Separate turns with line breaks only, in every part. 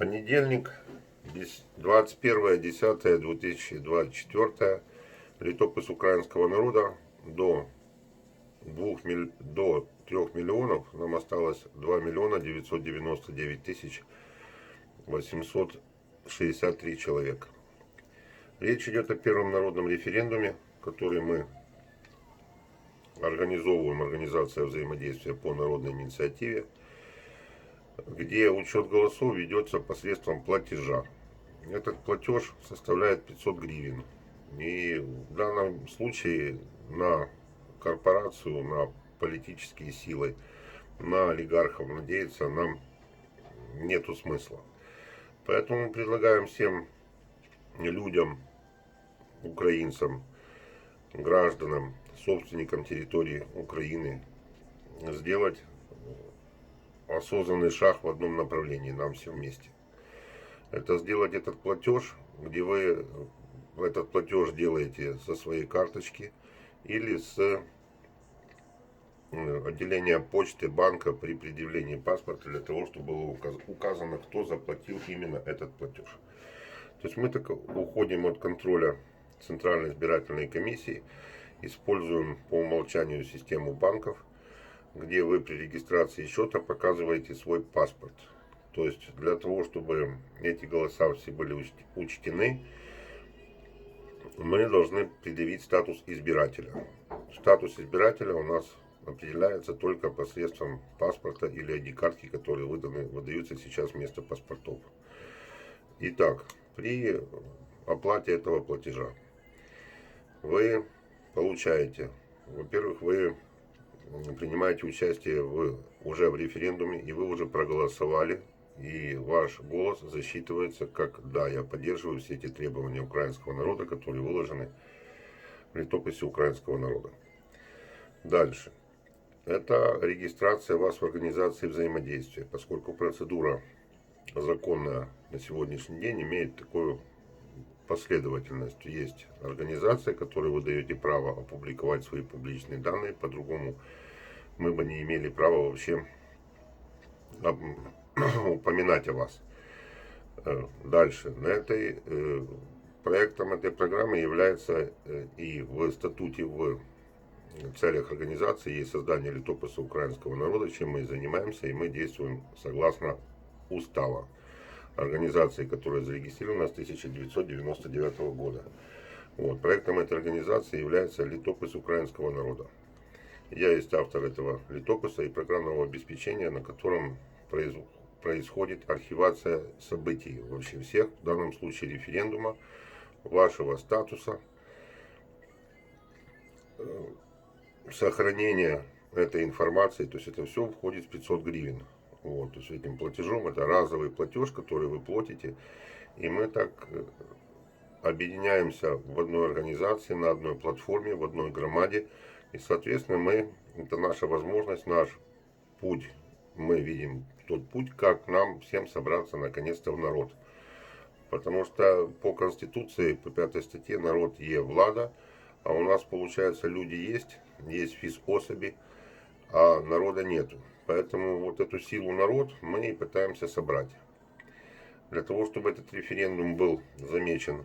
Понедельник, 21.10.2024. Летопис украинского народа до, 2, миль- до 3 миллионов. Нам осталось 2 миллиона 999 тысяч 863 человека. Речь идет о первом народном референдуме, который мы организовываем, организация взаимодействия по народной инициативе, где учет голосов ведется посредством платежа. Этот платеж составляет 500 гривен. И в данном случае на корпорацию, на политические силы, на олигархов надеяться нам нету смысла. Поэтому предлагаем всем людям, украинцам, гражданам, собственникам территории Украины сделать осознанный шаг в одном направлении, нам всем вместе. Это сделать этот платеж, где вы этот платеж делаете со своей карточки или с э, отделения почты банка при предъявлении паспорта для того, чтобы было указ- указано, кто заплатил именно этот платеж. То есть мы так уходим от контроля Центральной избирательной комиссии, используем по умолчанию систему банков, где вы при регистрации счета показываете свой паспорт. То есть для того, чтобы эти голоса все были уч- учтены, мы должны предъявить статус избирателя. Статус избирателя у нас определяется только посредством паспорта или ID-картки, которые выданы, выдаются сейчас вместо паспортов. Итак, при оплате этого платежа вы получаете, во-первых, вы принимаете участие в, уже в референдуме, и вы уже проголосовали, и ваш голос засчитывается как «да, я поддерживаю все эти требования украинского народа, которые выложены в летописи украинского народа». Дальше. Это регистрация вас в организации взаимодействия, поскольку процедура законная на сегодняшний день имеет такую последовательность. Есть организация, которой вы даете право опубликовать свои публичные данные, по-другому мы бы не имели права вообще об- упоминать о вас. Э, Дальше. На этой, э, проектом этой программы является э, и в статуте в целях организации есть создание летописа украинского народа, чем мы и занимаемся, и мы действуем согласно устава организации, которая зарегистрирована с 1999 года. Вот. Проектом этой организации является летопис украинского народа. Я есть автор этого летописа и программного обеспечения, на котором происходит архивация событий вообще всех, в данном случае референдума, вашего статуса, э, сохранение этой информации, то есть это все входит в 500 гривен. Вот, то есть этим платежом это разовый платеж, который вы платите, и мы так э, объединяемся в одной организации, на одной платформе, в одной громаде, и, соответственно, мы, это наша возможность, наш путь, мы видим тот путь, как нам всем собраться наконец-то в народ. Потому что по Конституции, по пятой статье, народ е влада, а у нас, получается, люди есть, есть физособи, а народа нету. Поэтому вот эту силу народ мы и пытаемся собрать. Для того, чтобы этот референдум был замечен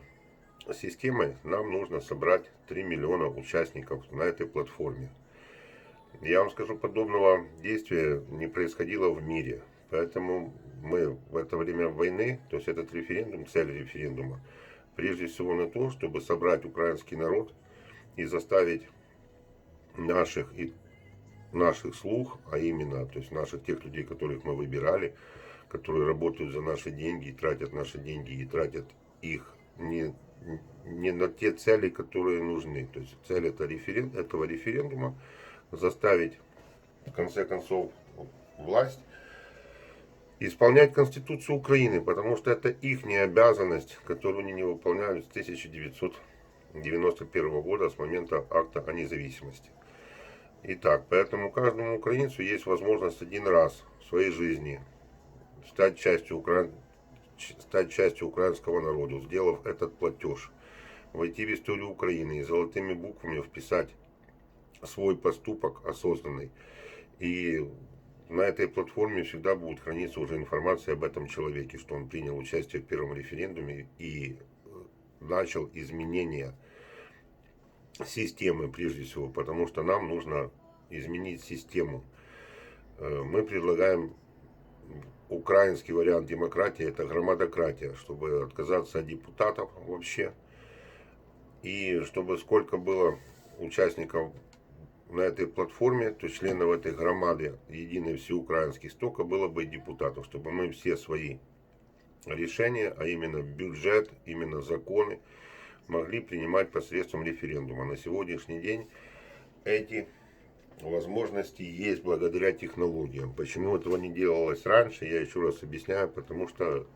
системой, нам нужно собрать 3 миллиона участников на этой платформе. Я вам скажу, подобного действия не происходило в мире. Поэтому мы в это время войны, то есть этот референдум, цель референдума, прежде всего на то, чтобы собрать украинский народ и заставить наших и наших слух, а именно, то есть наших тех людей, которых мы выбирали, которые работают за наши деньги, тратят наши деньги и тратят их не, не на те цели, которые нужны. То есть цель это референ, этого референдума заставить, в конце концов, власть исполнять Конституцию Украины, потому что это их обязанность, которую они не выполняют с 1991 года, с момента акта о независимости. Итак, поэтому каждому украинцу есть возможность один раз в своей жизни стать частью, укра... стать частью украинского народа, сделав этот платеж, войти в историю Украины и золотыми буквами вписать свой поступок осознанный. И на этой платформе всегда будет храниться уже информация об этом человеке, что он принял участие в первом референдуме и э, начал изменения системы прежде всего, потому что нам нужно изменить систему. Э, Мы предлагаем украинский вариант демократии, это громадократия, чтобы отказаться от депутатов вообще, и чтобы сколько было участников на этой платформе, то членов этой громады единой всеукраинских, столько было бы депутатов, чтобы мы все свои решения, а именно бюджет, именно законы, могли принимать посредством референдума. На сегодняшний день эти возможности есть благодаря технологиям. Почему этого не делалось раньше, я еще раз объясняю, потому что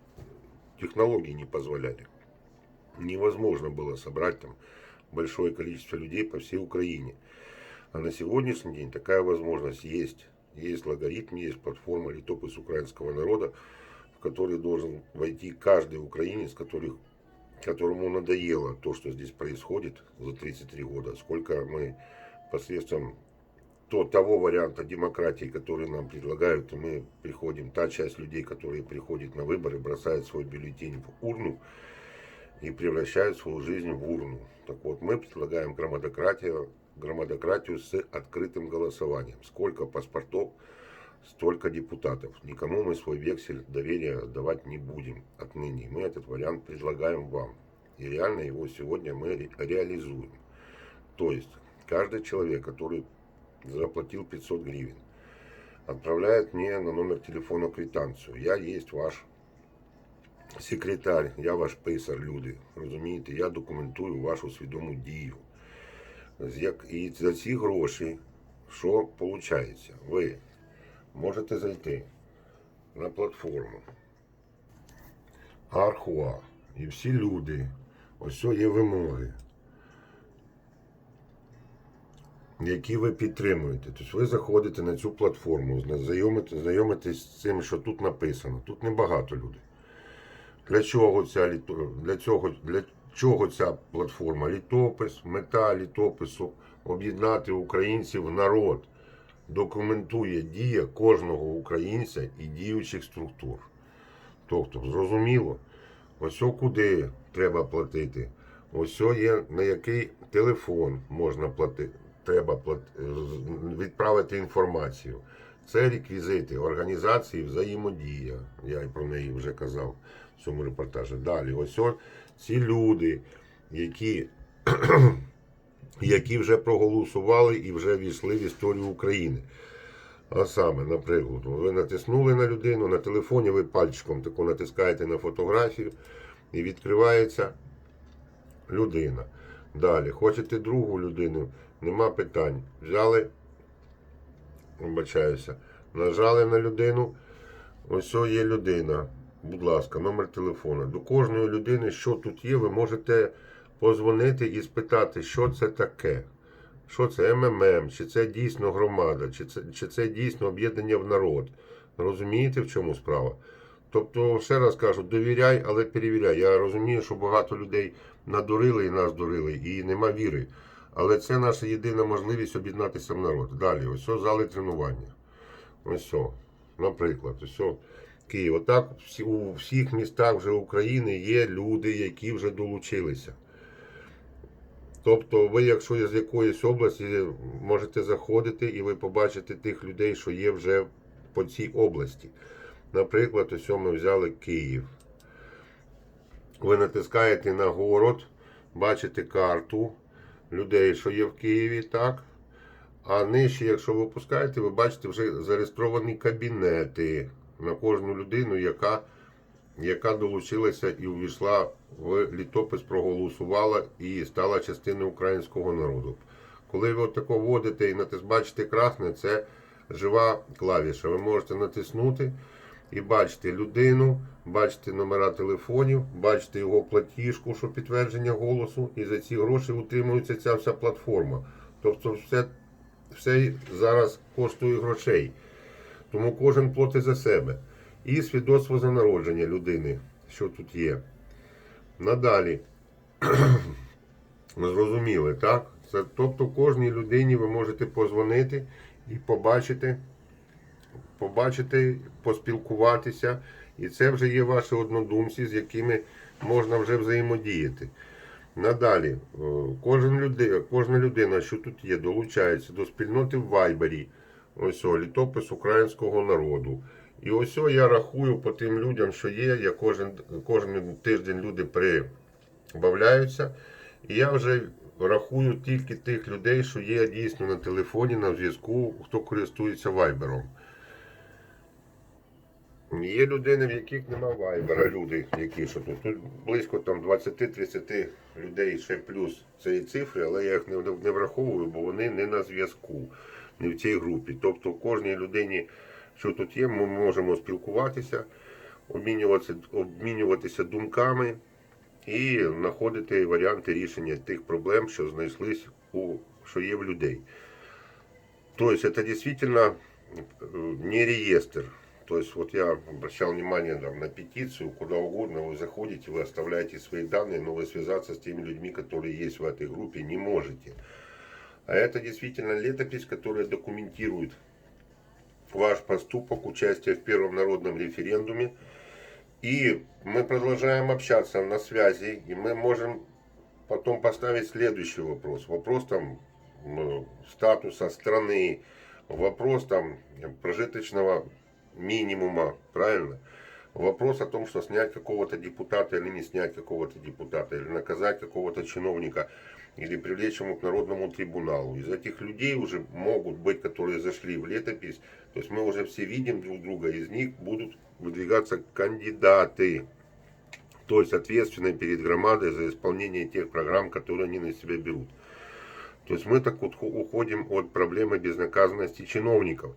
технологии не позволяли. Невозможно было собрать там большое количество людей по всей Украине. А на сегодняшний день такая возможность есть. Есть логарифм, есть платформа летопис украинского народа, в который должен войти каждый украинец, который, которому надоело то, что здесь происходит за 33 года. Сколько мы посредством то, того варианта демократии, который нам предлагают, мы приходим, та часть людей, которые приходят на выборы, бросают свой бюллетень в урну и превращают свою жизнь в урну. Так вот, мы предлагаем громадократию, громадократию с открытым голосованием. Сколько паспортов, столько депутатов. Никому мы свой вексель доверия давать не будем отныне. Мы этот вариант предлагаем вам. И реально его сегодня мы ре- реализуем. То есть, каждый человек, который заплатил 500 гривен, отправляет мне на номер телефона квитанцию. Я есть ваш секретар, я ваш писар, люди. Розумієте, я документую вашу свідому дію. З як- І за ці гроші, що виходить? Ви можете зайти на платформу Архуа. І всі люди, ось є вимоги, які ви підтримуєте. Тобто ви заходите на цю платформу, знайомите- знайомитесь з цим, що тут написано. Тут небагато людей. Для чого ця для цього для чого ця платформа? Літопис, мета літопису об'єднати українців в народ. Документує дія кожного українця і діючих структур. Тобто, зрозуміло, ось куди треба платити. Ось є на який телефон можна платити. Треба плати- відправити інформацію. Це реквізити організації взаємодія. Я про неї вже казав в цьому репортажі. Далі, ось ці люди, які, які вже проголосували і вже війшли в історію України. А саме, наприклад, ви натиснули на людину, на телефоні ви пальчиком тако натискаєте на фотографію і відкривається людина. Далі, хочете другу людину, нема питань. Взяли, вибачаюся, нажали на людину, ось є людина. Будь ласка, номер телефону. До кожної людини, що тут є, ви можете позвонити і спитати, що це таке. Що це МММ, чи це дійсно громада, чи це, чи це дійсно об'єднання в народ. Розумієте, в чому справа? Тобто, ще раз кажу, довіряй, але перевіряй. Я розумію, що багато людей надурили і нас дурили, і нема віри. Але це наша єдина можливість об'єднатися в народ. Далі, ось о, зали тренування. Ось о, наприклад, ось о, Київ. Отак у всіх містах вже України є люди, які вже долучилися. Тобто, ви, якщо з якоїсь області, можете заходити і ви побачите тих людей, що є вже по цій області. Наприклад, ось ми взяли Київ. Ви натискаєте на город, бачите карту людей, що є в Києві, так? А нижче, якщо ви опускаєте, ви бачите вже зареєстровані кабінети на кожну людину, яка, яка долучилася і увійшла в літопис, проголосувала і стала частиною українського народу. Коли ви отако вводите і бачите красне, це жива клавіша. Ви можете натиснути і бачите людину, бачите номера телефонів, бачите його платіжку, що підтвердження голосу, і за ці гроші утримується ця вся платформа. Тобто все, все зараз коштує грошей. Тому кожен платить за себе. І свідоцтво за народження людини, що тут є. Надалі. Зрозуміли, так? Це, тобто кожній людині ви можете позвонити і побачити побачити, поспілкуватися. І це вже є ваші однодумці, з якими можна вже взаємодіяти. Надалі, е, кожен люди, кожна людина, що тут є, долучається до спільноти в Вайбері. Ось о, літопис українського народу. І ось я рахую по тим людям, що є. Я кожен, кожен тиждень люди прибавляються. І я вже рахую тільки тих людей, що є дійсно на телефоні, на зв'язку, хто користується вайбером. Є людини, в яких нема вайбера, люди, які що тут. Тут близько там 20-30 людей ще плюс цієї цифри, але я їх не, не враховую, бо вони не на зв'язку, не в цій групі. Тобто кожній людині, що тут є, ми можемо спілкуватися, обмінюватися, обмінюватися думками і знаходити варіанти рішення тих проблем, що знайшлись у що є в людей. Тобто это действительно э, не реестр. То есть вот я обращал внимание там, на петицию, куда угодно вы заходите, вы оставляете свои данные, но вы связаться с теми людьми, которые есть в этой группе, не можете. А это действительно летопись, которая документирует ваш поступок, участие в первом народном референдуме. И мы продолжаем общаться на связи, и мы можем потом поставить следующий вопрос. Вопрос там статуса страны, вопрос там прожиточного минимума, правильно? Вопрос о том, что снять какого-то депутата или не снять какого-то депутата, или наказать какого-то чиновника, или привлечь ему к народному трибуналу. Из этих людей уже могут быть, которые зашли в летопись, то есть мы уже все видим друг друга, из них будут выдвигаться кандидаты, то есть ответственные перед громадой за исполнение тех программ, которые они на себя берут. То есть мы так вот уходим от проблемы безнаказанности чиновников.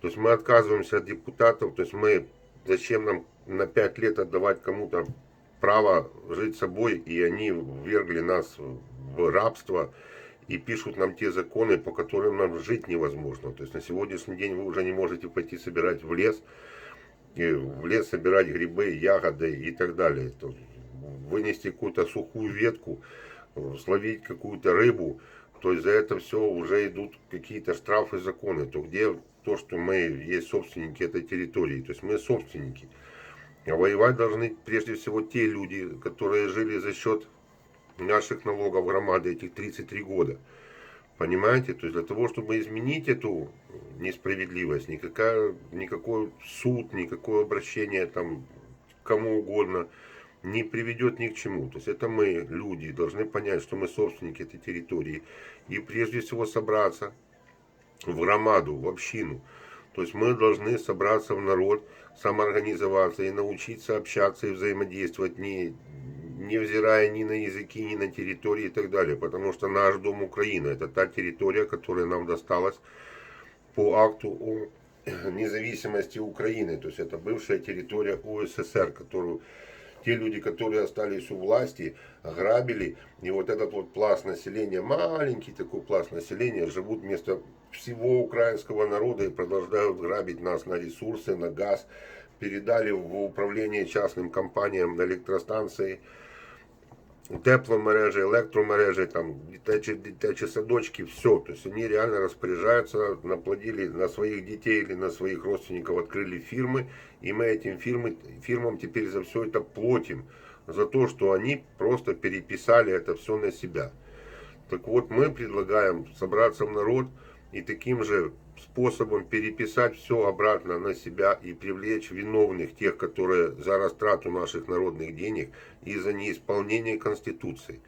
То есть мы отказываемся от депутатов, то есть мы зачем нам на 5 лет отдавать кому-то право жить собой, и они ввергли нас в рабство и пишут нам те законы, по которым нам жить невозможно. То есть на сегодняшний день вы уже не можете пойти собирать в лес, и в лес собирать грибы, ягоды и так далее. То вынести какую-то сухую ветку, словить какую-то рыбу, то есть за это все уже идут какие-то штрафы, законы. То где то, что мы есть собственники этой территории, то есть мы собственники. А воевать должны прежде всего те люди, которые жили за счет наших налогов громады этих 33 года. Понимаете? То есть для того, чтобы изменить эту несправедливость, никакая, никакой суд, никакое обращение там кому угодно не приведет ни к чему. То есть это мы, люди, должны понять, что мы собственники этой территории. И прежде всего собраться в громаду, в общину. То есть мы должны собраться в народ, самоорганизоваться и научиться общаться и взаимодействовать, не, невзирая ни на языки, ни на территории и так далее. Потому что наш дом Украина – это та территория, которая нам досталась по акту о независимости Украины. То есть это бывшая территория УССР, которую те люди, которые остались у власти, грабили. И вот этот вот пласт населения, маленький такой пласт населения, живут вместо всего украинского народа и продолжают грабить нас на ресурсы, на газ. Передали в управление частным компаниям на электростанции, тепломережі, електромережі, там, дитячі, дитячі садочки, все. То есть они реально распоряжаются, наплодили на своих детей или на своих родственников, открыли фирмы, и мы этим фирмы, фирмам теперь за все это платим. За то, что они просто переписали это все на себя. Так вот, мы предлагаем собраться в народ и таким же способом переписать все обратно на себя и привлечь виновных, тех, которые за растрату наших народных денег и за неисполнение Конституции.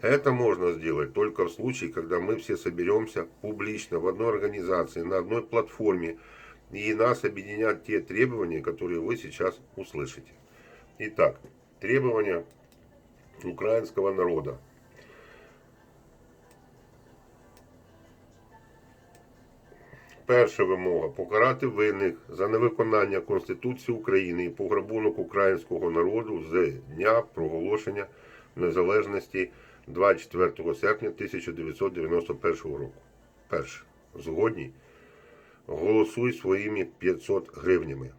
Это можно сделать только в случае, когда мы все соберемся публично в одной организации, на одной платформе, и нас объединят те требования, которые вы сейчас услышите. Итак, требования украинского народа. Перша вимога покарати винних за невиконання Конституції України і пограбунок українського народу з дня проголошення незалежності 24 серпня 1991 року. Перше. Згодні. Голосуй своїми 500 гривнями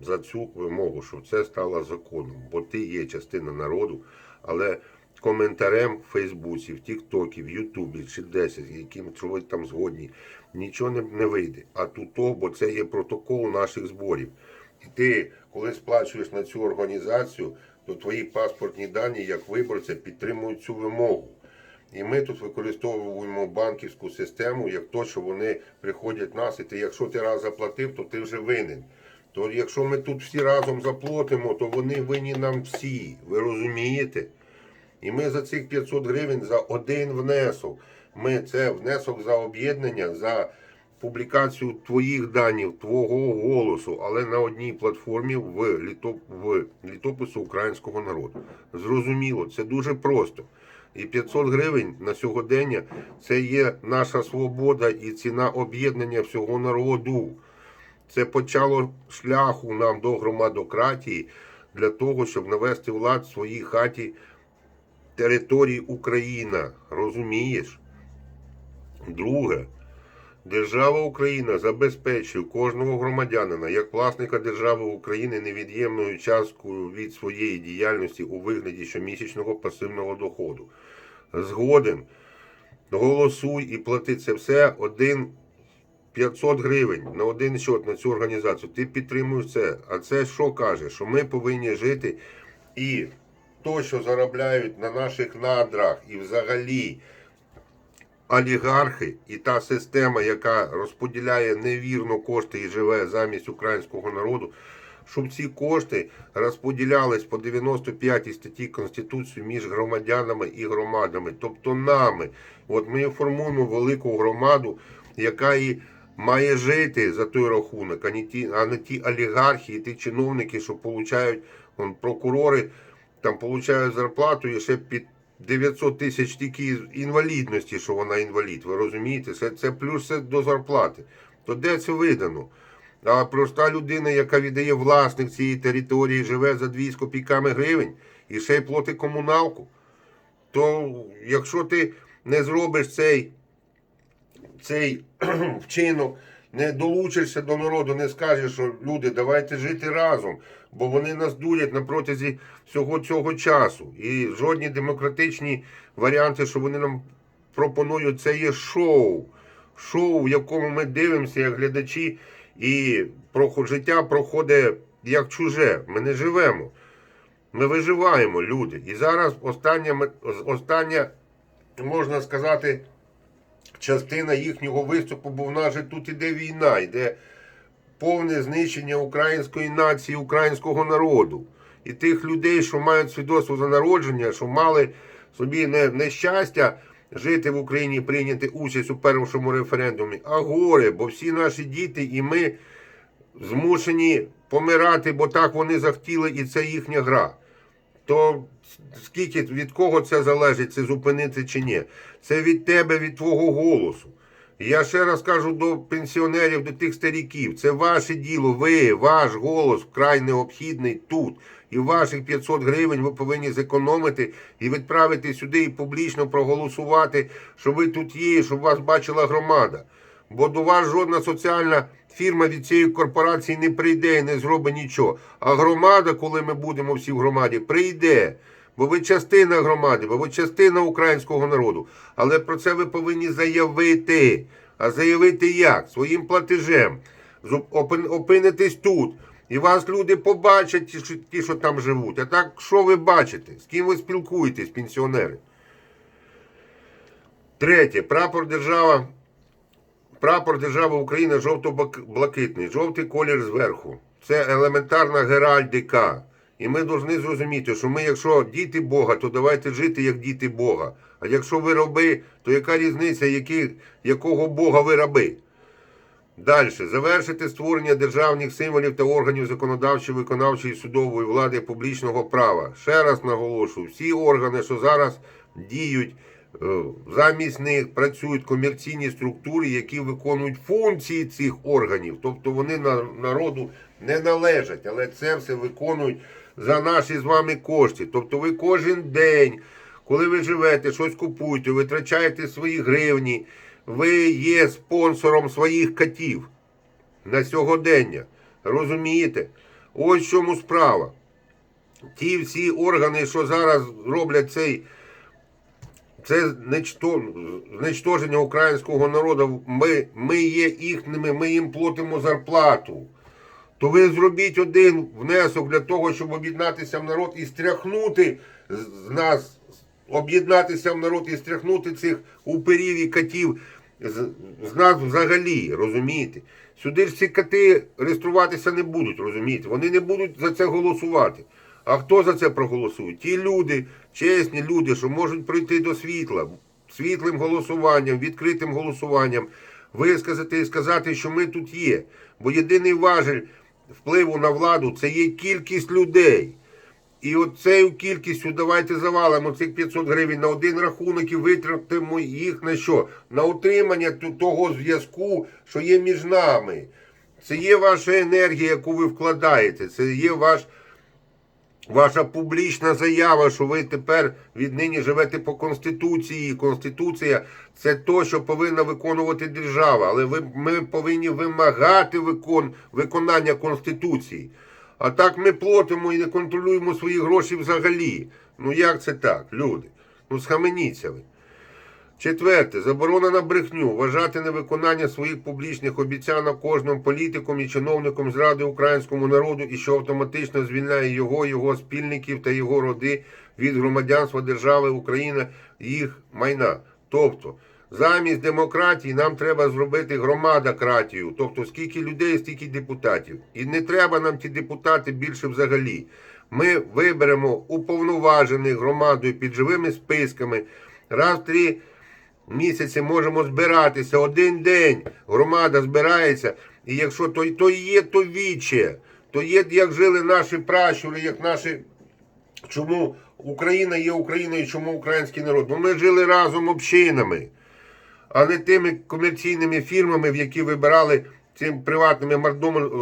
за цю вимогу, щоб це стало законом. Бо ти є частина народу, але коментарем в Фейсбуці, в Тіктокі, в Ютубі чи десь, яким ви там згодні, нічого не, не вийде. А тут то, бо це є протокол наших зборів. І ти, коли сплачуєш на цю організацію, то твої паспортні дані як виборця підтримують цю вимогу. І ми тут використовуємо банківську систему, як то, що вони приходять нас, і ти, якщо ти раз заплатив, то ти вже винен. То якщо ми тут всі разом заплатимо, то вони винні нам всі. Ви розумієте? І ми за цих 500 гривень за один внесок. Ми це внесок за об'єднання, за публікацію твоїх даних, твого голосу, але на одній платформі в, літоп, в літопису українського народу. Зрозуміло, це дуже просто. І 500 гривень на сьогодення це є наша свобода і ціна об'єднання всього народу. Це почало шляху нам до громадократії для того, щоб навести влад в своїй хаті території Україна. Розумієш? Друге, держава Україна забезпечує кожного громадянина як власника держави України невід'ємною часткою від своєї діяльності у вигляді щомісячного пасивного доходу. Згоден, голосуй і плати це все один 500 гривень на один счет на цю організацію. Ти підтримуєш це. А це що каже? Що ми повинні жити і то, що заробляють на наших надрах, і взагалі олігархи і та система, яка розподіляє невірно кошти і живе замість українського народу, щоб ці кошти розподілялись по 95 статті Конституції між громадянами і громадами, тобто нами. От ми формуємо велику громаду, яка і має жити за той рахунок, а не ті, а не ті олігархи і ті чиновники, що получають прокурори, там получають зарплату і ще під 900 тисяч тільки інвалідності, що вона інвалід. Ви розумієте? Це, це плюс все до зарплати. То де це видано? А проста людина, яка віддає власник цієї території, живе за 2 з копійками гривень і ще й платить комуналку, то якщо ти не зробиш цей, цей вчинок, не долучишся до народу, не скажеш, що люди, давайте жити разом, бо вони нас дурять на протязі всього цього часу. І жодні демократичні варіанти, що вони нам пропонують, це є шоу. Шоу, в якому ми дивимося як глядачі, і життя проходить як чуже. Ми не живемо. Ми виживаємо, люди. І зараз остання, остання можна сказати, частина їхнього виступу, бо в нас же тут іде війна, йде повне знищення української нації, українського народу. І тих людей, що мають свідоцтво за народження, що мали собі не, не щастя жити в Україні, прийняти участь у першому референдумі, а горе, бо всі наші діти і ми змушені помирати, бо так вони захотіли, і це їхня гра. То скільки від кого це залежить, це зупинити чи ні? Це від тебе, від твого голосу. Я ще раз кажу до пенсіонерів, до тих старіків, це ваше діло, ви, ваш голос вкрай необхідний тут. І ваших 500 гривень ви повинні зекономити і відправити сюди і публічно проголосувати, що ви тут є, щоб вас бачила громада. Бо до вас жодна соціальна фірма від цієї корпорації не прийде і не зробить нічого. А громада, коли ми будемо всі в громаді, прийде. Бо ви частина громади, бо ви частина українського народу. Але про це ви повинні заявити. А заявити як? Своїм платежем. Зуп- опин- Опинитесь тут. І вас люди побачать, ті, що там живуть. А так, що ви бачите? З ким ви спілкуєтесь, пенсіонери? Третє. Прапор держава. Прапор держави України жовто-блакитний, жовтий колір зверху. Це елементарна геральдика. І ми повинні зрозуміти, що ми, якщо діти Бога, то давайте жити як діти Бога. А якщо ви раби, то яка різниця, які, якого Бога ви раби? Далі. Завершити створення державних символів та органів законодавчої, виконавчої судової влади публічного права. Ще раз наголошую, всі органи, що зараз діють, е, замість них працюють комерційні структури, які виконують функції цих органів. Тобто вони народу не належать, але це все виконують за наші з вами кошти. Тобто ви кожен день, коли ви живете, щось купуєте, витрачаєте свої гривні, ви є спонсором своїх котів на сьогодення. Розумієте? Ось в чому справа. Ті всі органи, що зараз роблять цей це знечто- українського народу. Ми, ми є їхніми, ми їм платимо зарплату. То ви зробіть один внесок для того, щоб об'єднатися в народ і стряхнути з нас, об'єднатися в народ і стряхнути цих уперів і котів з, з нас взагалі, розумієте? Сюди ж ці коти реєструватися не будуть, розумієте? Вони не будуть за це голосувати. А хто за це проголосує? Ті люди, чесні люди, що можуть прийти до світла, світлим голосуванням, відкритим голосуванням, висказати і сказати, що ми тут є. Бо єдиний важель впливу на владу це є кількість людей. І от цією кількістю давайте завалимо цих 500 гривень на один рахунок і витратимо їх на що? На утримання того зв'язку, що є між нами. Це є ваша енергія, яку ви вкладаєте. Це є ваш, ваша публічна заява, що ви тепер віднині живете по Конституції. Конституція це то, що повинна виконувати держава. Але ви, ми повинні вимагати викон, виконання Конституції. А так ми платимо і не контролюємо свої гроші взагалі. Ну як це так, люди? Ну схаменіться ви. Четверте, заборона на брехню, вважати невиконання своїх публічних обіцянок кожним політиком і чиновником зради українському народу і що автоматично звільняє його, його спільників та його роди від громадянства держави Україна їх майна. Тобто, замість демократії нам треба зробити громадократію. Тобто, скільки людей, стільки депутатів. І не треба нам ті депутати більше взагалі. Ми виберемо уповноважених громадою під живими списками. Раз три місяці можемо збиратися. Один день громада збирається. І якщо то, то є то віче, то є, як жили наші пращури, як наші. Чому Україна є Україною, чому український народ? Бо ми жили разом общинами, а не тими комерційними фірмами, в які вибирали цими приватними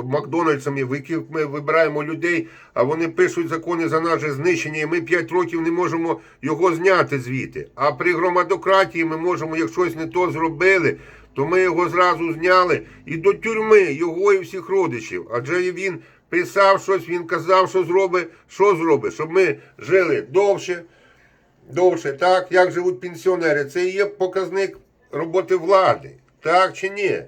Макдональдсами, в яких ми вибираємо людей, а вони пишуть закони за наше знищення, і ми 5 років не можемо його зняти звідти. А при громадократії ми можемо, як щось не то зробили, то ми його зразу зняли і до тюрми його і всіх родичів. Адже він писав щось, він казав, що зробить, що зробить, щоб ми жили довше, довше, так, як живуть пенсіонери. Це є показник роботи влади. Так чи ні?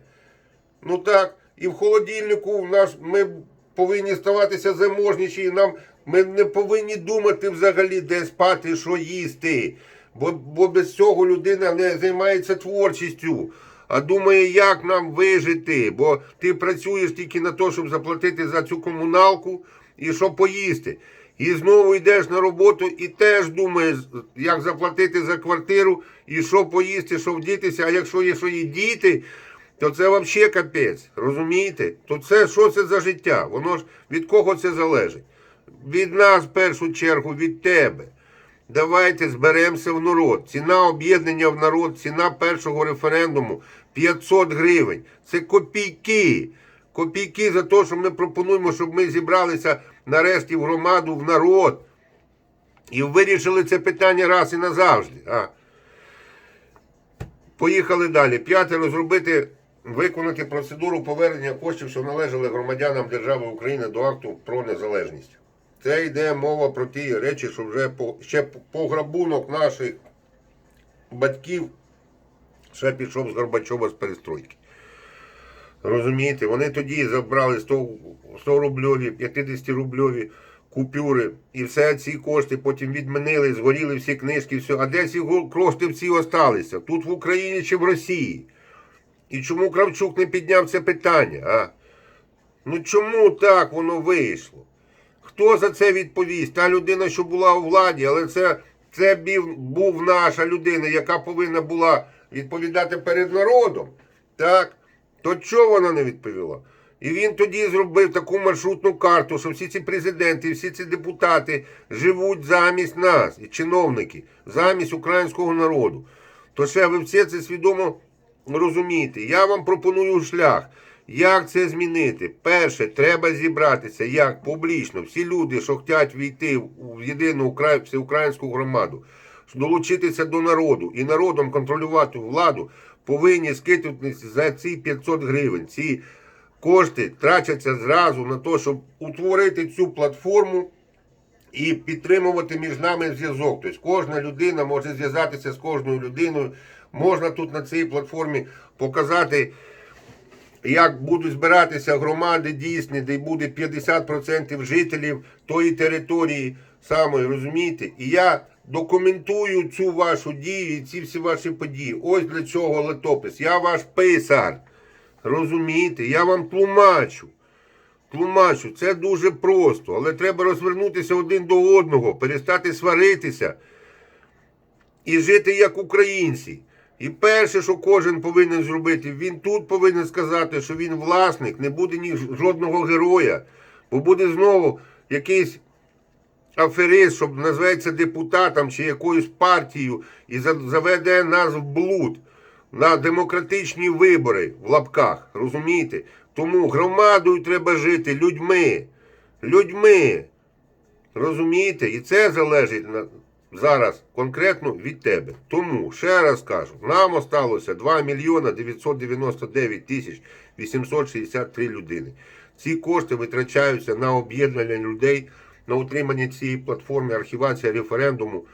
Ну так, і в холодильнику в наш, ми повинні ставатися заможніші, і нам ми не повинні думати взагалі, де спати, що їсти. Бо, бо без цього людина не займається творчістю, а думає, як нам вижити. Бо ти працюєш тільки на те, щоб заплатити за цю комуналку і щоб поїсти. І знову йдеш на роботу і теж думаєш, як заплатити за квартиру, і що поїсти, що вдітися. А якщо є що є діти, то це взагалі капець. Розумієте? То це що це за життя? Воно ж від кого це залежить? Від нас в першу чергу, від тебе. Давайте зберемося в народ. Ціна об'єднання в народ, ціна першого референдуму 500 гривень. Це копійки. Копійки за те, що ми пропонуємо, щоб ми зібралися нарешті в громаду, в народ. І вирішили це питання раз і назавжди. А? Поїхали далі. П'яте розробити, виконати процедуру повернення коштів, що належали громадянам держави України до акту про незалежність. Це йде мова про ті речі, що вже по, ще пограбунок наших батьків ще пішов з Горбачова з перестройки. Розумієте, вони тоді забрали 100, 100 рубльові, 50 рубльові купюри, і все ці кошти потім відмінили, згоріли всі книжки, все. А де ці кошти всі осталися? Тут в Україні чи в Росії? І чому Кравчук не підняв це питання? А? Ну чому так воно вийшло? Хто за це відповість? Та людина, що була у владі, але це, це був наша людина, яка повинна була відповідати перед народом. Так? То чого вона не відповіла? І він тоді зробив таку маршрутну карту, що всі ці президенти, всі ці депутати живуть замість нас, і чиновники, замість українського народу. То ще ви все це свідомо розумієте. Я вам пропоную шлях. Як це змінити? Перше, треба зібратися як публічно. Всі люди, що хочуть війти в єдину всеукраїнську громаду, долучитися до народу і народом контролювати владу, повинні скидуватися за ці 500 гривень. Ці кошти трачаться зразу на те, щоб утворити цю платформу і підтримувати між нами зв'язок. Тобто кожна людина може зв'язатися з кожною людиною. Можна тут на цій платформі показати, як будуть збиратися громади дійсні, де буде 50% жителів тої території самої, розумієте? І я документую цю вашу дію і ці всі ваші події. Ось для чого летопис. Я ваш писар. Розумієте? Я вам тлумачу. Тлумачу, це дуже просто, але треба розвернутися один до одного, перестати сваритися і жити як українці. І перше, що кожен повинен зробити, він тут повинен сказати, що він власник, не буде ні жодного героя, бо буде знову якийсь аферист, що називається депутатом чи якоюсь партією і заведе нас в блуд на демократичні вибори в лапках. Розумієте? Тому громадою треба жити людьми. Людьми. Розумієте? І це залежить на, зараз конкретно від тебе. Тому, ще раз кажу, нам осталося 2 мільйона 999 тисяч 863 людини. Ці кошти витрачаються на об'єднання людей, на утримання цієї платформи, архівація референдуму,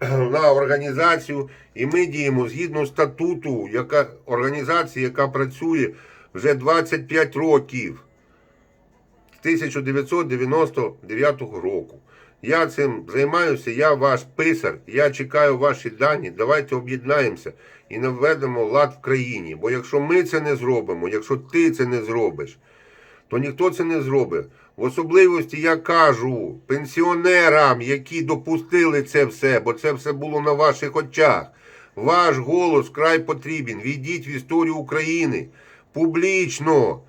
на організацію. І ми діємо згідно статуту, яка організації, яка працює вже 25 років з 1999 року. Я цим займаюся, я ваш писар, я чекаю ваші дані. Давайте об'єднаємося і наведемо лад в країні. Бо якщо ми це не зробимо, якщо ти це не зробиш, то ніхто це не зробить. В особливості я кажу пенсіонерам, які допустили це все, бо це все було на ваших очах. Ваш голос край потрібен. Війдіть в історію України публічно.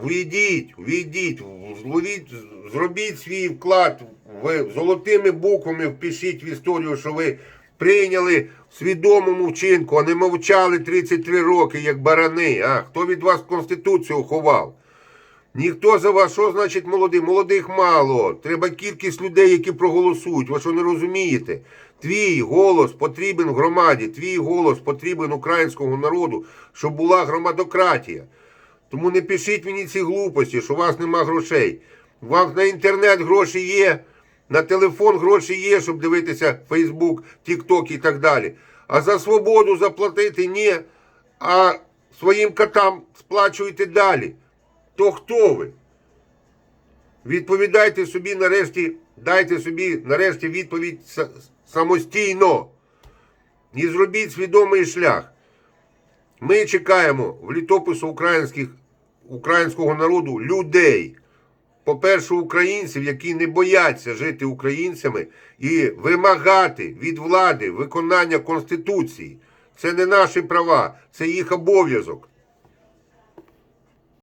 Війдіть, війдіть, зловіть, зробіть свій вклад, ви золотими буквами впишіть в історію, що ви прийняли свідомому вчинку, а не мовчали 33 роки, як барани. А хто від вас Конституцію ховав? Ніхто за вас, що значить молодий? Молодих мало. Треба кількість людей, які проголосують. Ви що не розумієте? Твій голос потрібен громаді, твій голос потрібен українському народу, щоб була громадократія. Тому не пишіть мені ці глупості, що у вас нема грошей. У вас на інтернет гроші є, на телефон гроші є, щоб дивитися Фейсбук, Тікток і так далі. А за свободу заплатити ні, а своїм котам сплачуєте далі. То хто ви? Відповідайте собі нарешті, дайте собі нарешті відповідь самостійно. І зробіть свідомий шлях. Ми чекаємо в літопису українських, українського народу людей. По-перше, українців, які не бояться жити українцями і вимагати від влади виконання Конституції. Це не наші права, це їх обов'язок.